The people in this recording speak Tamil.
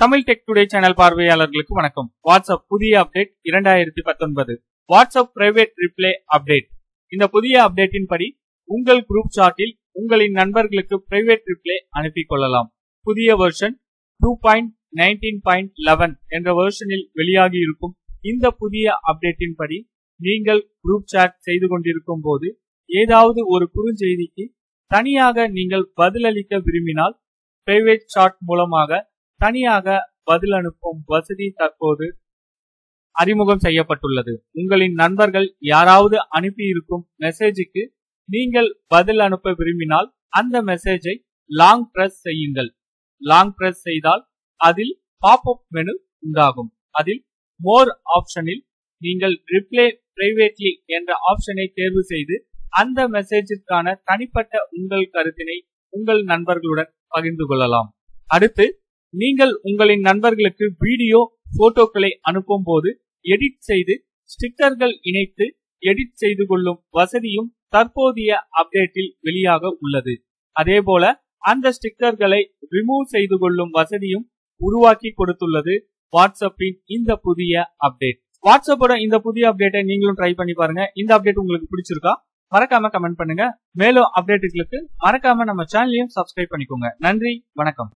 தமிழ் டெக் டுடே சேனல் பார்வையாளர்களுக்கு வணக்கம். வாட்ஸ்அப் புதிய அப்டேட் இரண்டாயிரத்தி பத்தொன்பது. வாட்ஸ்அப் பிரைவேட் ரிப்ளே அப்டேட் இந்த புதிய அப்டேட்டின் படி உங்கள் குரூப் சாட்டில் உங்களின் நண்பர்களுக்கு பிரைவேட் ரிப்ளே அனுப்பி கொள்ளலாம். புதிய version two point nineteen point eleven என்ற வெர்ஷனில் வெளியாகி இருக்கும் இந்த புதிய அப்டேட்டின் படி நீங்கள் குரூப் சாட் செய்து கொண்டிருக்கும் போது ஏதாவது ஒரு குறுஞ்செய்திக்கு தனியாக நீங்கள் பதிலளிக்க விரும்பினால் பிரைவேட் சாட் மூலமாக தனியாக பதில் அனுப்பும் வசதி தற்போது அறிமுகம் செய்யப்பட்டுள்ளது. உங்களின் நண்பர்கள் யாராவது அனுப்பியிருக்கும் மெசேஜுக்கு நீங்கள் பதில் அனுப்ப விரும்பினால் அந்த மெசேஜை லாங் பிரஸ் செய்யுங்கள். லாங் பிரஸ் செய்தால் அதில் பாப் அப் மெனு உண்டாகும். அதில் மோர் ஆப்ஷனில் நீங்கள் ரிப்ளே பிரைவேட்லி என்ற ஆப்ஷனை தேர்வு செய்து அந்த மெசேஜிற்கான தனிப்பட்ட உங்கள் கருத்தினை உங்கள் நண்பர்களுடன் பகிர்ந்து கொள்ளலாம். அடுத்து நீங்கள் உங்களின் நண்பர்களுக்கு வீடியோ போட்டோக்களை அனுப்பும் போது எடிட் செய்து ஸ்டிக்கர்கள் இணைத்து எடிட் செய்து கொள்ளும் வசதியும் தற்போதைய அப்டேட்டில் வெளியாக உள்ளது. அதேபோல அந்த ஸ்டிக்கர்களை ரிமூவ் செய்து கொள்ளும் வசதியும் உருவாக்கி கொடுத்துள்ளது வாட்ஸ்அப்பின் இந்த புதிய அப்டேட் வாட்ஸ்அப்போட இந்த புதிய அப்டேட்டை நீங்களும் ட்ரை பண்ணி பாருங்க. இந்த அப்டேட் உங்களுக்கு பிடிச்சிருக்கா? மறக்காம கமெண்ட் பண்ணுங்க. மேலும் அப்டேட்டுகளுக்கு மறக்காம நம்ம சேனலையும் சப்ஸ்கிரைப் பண்ணிக்கோங்க. நன்றி வணக்கம்.